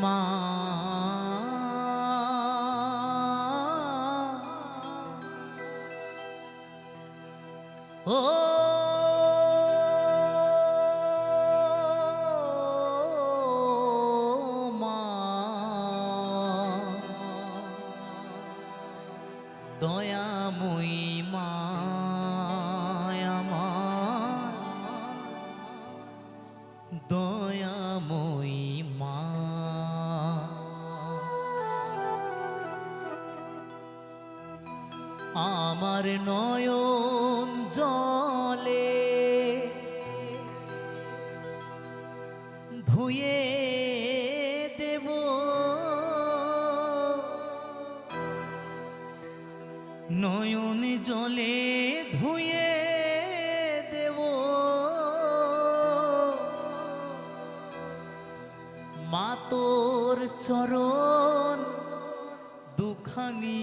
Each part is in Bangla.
মা। ও দয়াময়ী আমার নয়ন জলে ধুয়ে দেব। নয়ন জলে ধুয়ে দেব। মাতোর চরণ দুখানি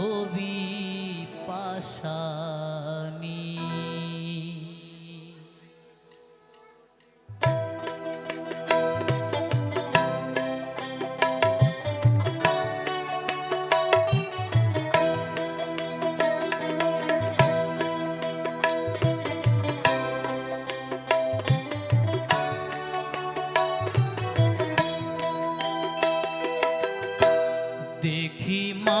হবি পাশানি। দেখি মা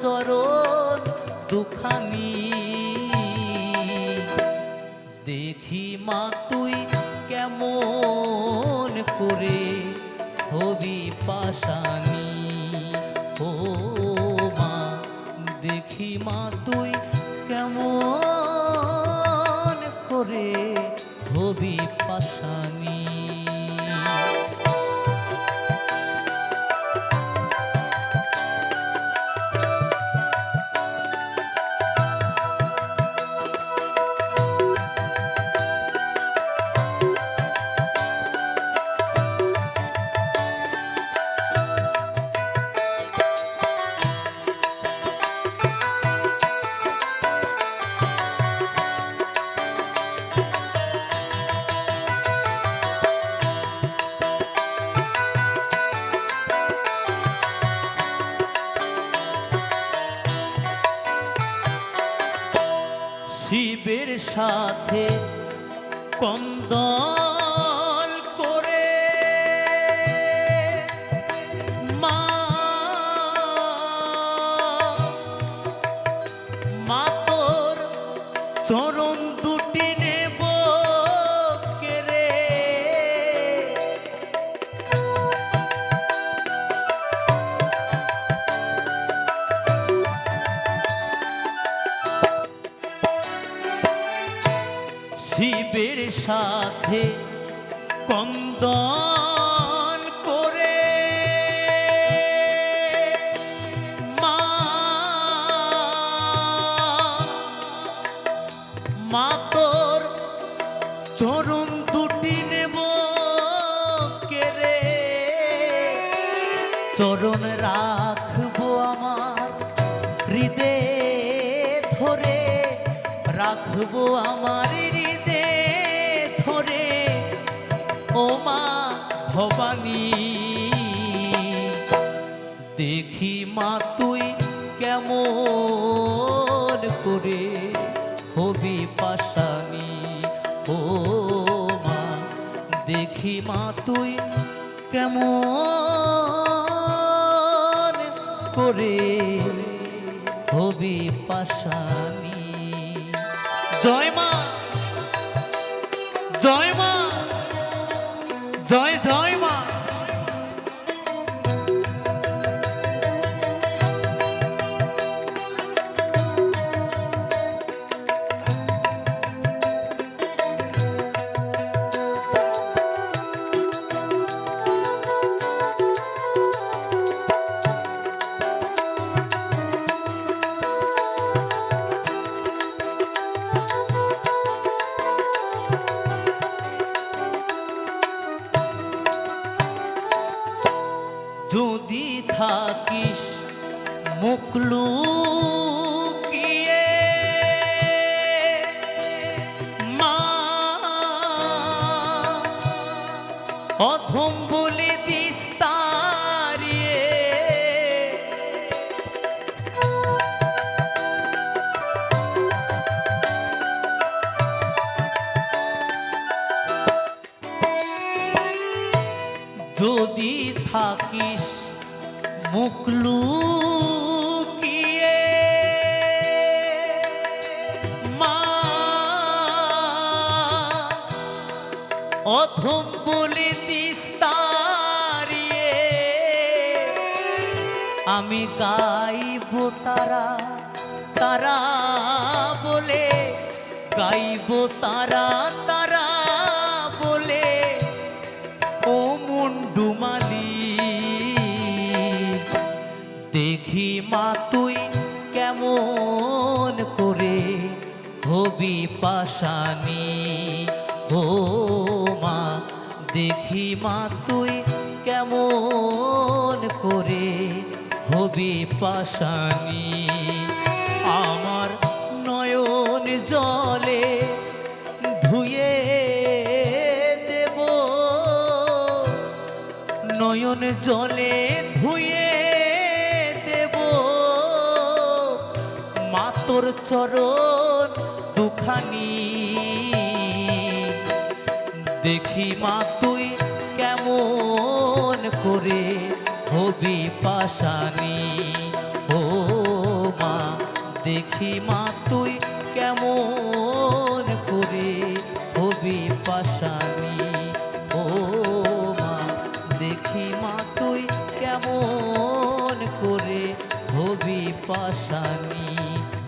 চরণ দুখানি। দেখি মা, তুই কেমন করে হবি পাশানি ও মা, দেখি মা, তুই কেমন করে হবি পাশানি শিবের সাথে কন্দল শিবের সাথে কন্দন করে। মা মা তোর চরণ দুটি নেব কেরে চরণ রাখব আমার হৃদে ধরে, রাখব আমার হৃদে ধরে ও মা ভবানী, দেখি মা তুই কেমন করে হবি পাশানি ও মা, দেখি মা তুই কেমন করে হবি পাশানি জয় মা জয় মা। যদি থাকিস মুকলু অধম বলে দিস যদি থাকিস মুখ লুকিয়ে, মা, অধম বলে দিস আমি গাইব তারা তারা বলে গাইব তারা দেখি মা তুই কেমন করে হবি পাশানি? ও মা, দেখি মা তুই কেমন করে হবি পাশানি? আমার নয়ন জলে ধুয়ে দেব। নয়ন জলে মাতর চরণ দুখানি। দেখি মা, তুই কেমন করে হবি পাশানি ও মা, দেখি মা, তুই কেমন করে হবি পাশানি ও মা, দেখি মা, তুই কেমন করে হবি পাশানি